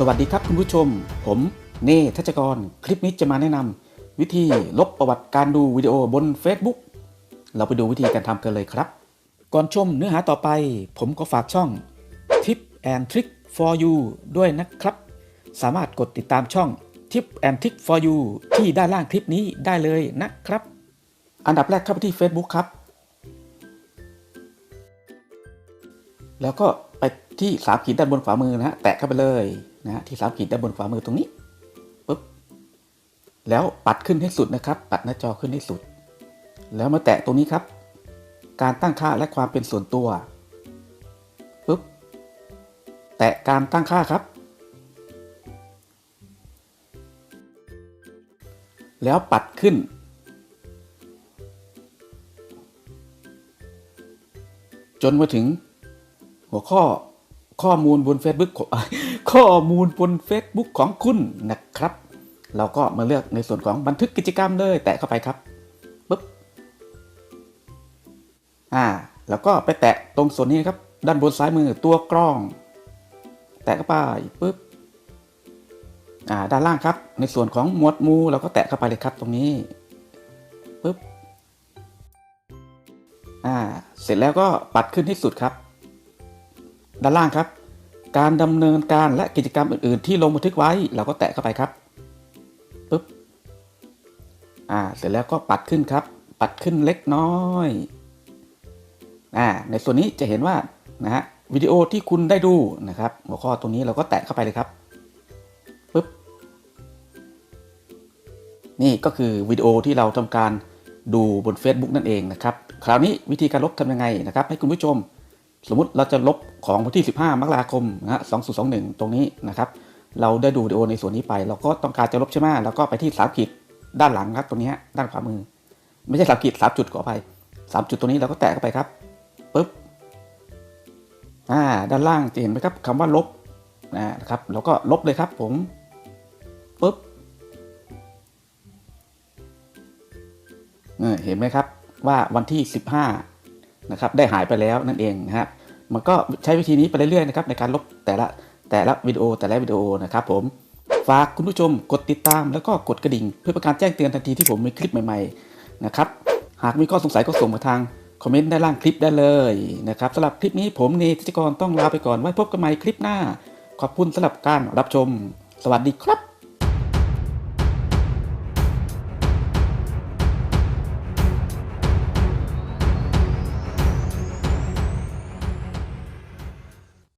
สวัสดีครับคุณผู้ชม ผมเนทัชกร คลิปนี้จะมาแนะนำวิธีลบประวัติการดูวิดีโอบน Facebook เราไปดูวิธีการทำกันเลยครับ ก่อนชมเนื้อหาต่อไป ผมก็ฝากช่อง Tip and Trick for you ด้วยนะครับ สามารถกดติดตามช่อง Tip and Trick for you ที่ด้านล่างคลิปนี้ได้เลยนะครับ อันดับแรกเข้าไปที่ Facebook ครับ แล้วก็ไปที่สามขีดด้านบนขวามือนะฮะแตะเข้าไปเลย นะฮะที่สามขีดด้านบนขวามือตรงนี้ปุ๊บแล้วปัดขึ้นให้สุดนะครับ ปัดหน้าจอขึ้นให้สุด แล้วมาแตะตรงนี้ครับ การตั้งค่าและความเป็นส่วนตัวปุ๊บแตะการตั้งค่าครับ แล้วปัดขึ้นจนมาถึงหัวข้อข้อมูลบน Facebook ข้อมูลบน Facebook ของคุณนะครับ เราก็มาเลือกในส่วนของบันทึกกิจกรรมเลยแตะเข้าไปครับปุ๊บอ่าแล้วก็ไปแตะตรงส่วนนี้ครับ ด้านบนซ้ายมือตัวกล้อง แตะเข้าไปปุ๊บอ่าด้านล่างครับ ในส่วนของหมวดหมู่เราก็แตะเข้าไปเลยครับตรงนี้ปุ๊บอ่าเสร็จแล้วก็ปัดขึ้นให้สุดครับ ด้านล่างครับ การดำเนินการและกิจกรรมอื่น ๆ ที่ลงบันทึกไว้เราก็แตะเข้าไปครับปุ๊บอ่าเสร็จแล้วก็ปัดขึ้นครับ ปัดขึ้นเล็กน้อยอ่าในส่วนนี้จะเห็นว่านะฮะวิดีโอที่คุณได้ดูนะครับ หัวข้อตรงนี้เราก็แตะเข้าไปเลยครับปุ๊บนี่ก็คือวิดีโอที่เราทำการดูบน Facebook นั่นเองนะครับ คราวนี้วิธีการลบทำยังไงนะครับ ให้คุณผู้ชม สมมุติเราจะลบของวันที่ 15 มกราคมนะฮะ2021 ตรงนี้นะครับ เราได้ดูวิดีโอในส่วนนี้ไป เราก็ต้องการจะลบใช่ไหมเราก็ไปที่สามขีดด้านหลังครับตรงนี้ด้านขวามือ ไม่ใช่สามขีดสามจุดขออภัยสามจุดตรงนี้เราก็แตะเข้าไปครับปุ๊บอ่าด้านล่างจะเห็นไหมครับคำว่าลบนะครับเราก็ลบเลยครับผมปุ๊บเออเห็นไหมครับว่าวันที่ 15 นะครับได้หายไปแล้วนั่นเองนะครับมันก็ใช้วิธีนี้ไปเรื่อยๆนะครับในการลบแต่ละแต่ละวิดีโอแต่ละวิดีโอนะครับผมฝากคุณผู้ชมกดติดตามแล้วก็กดกระดิ่ง เพื่อป็นการแจ้งเตือนทันทีที่ผมมีคลิปใหม่ๆนะครับหากมีข้อสงสัยก็ส่งมาทางคอมเมนต์ด้านล่างคลิปได้เลยนะครับสำหรับคลิปนี้ผมเนติจกรต้องลาไปก่อนไว้พบกันใหม่คลิปหน้า ขอบคุณสำหรับการรับชม สวัสดีครับ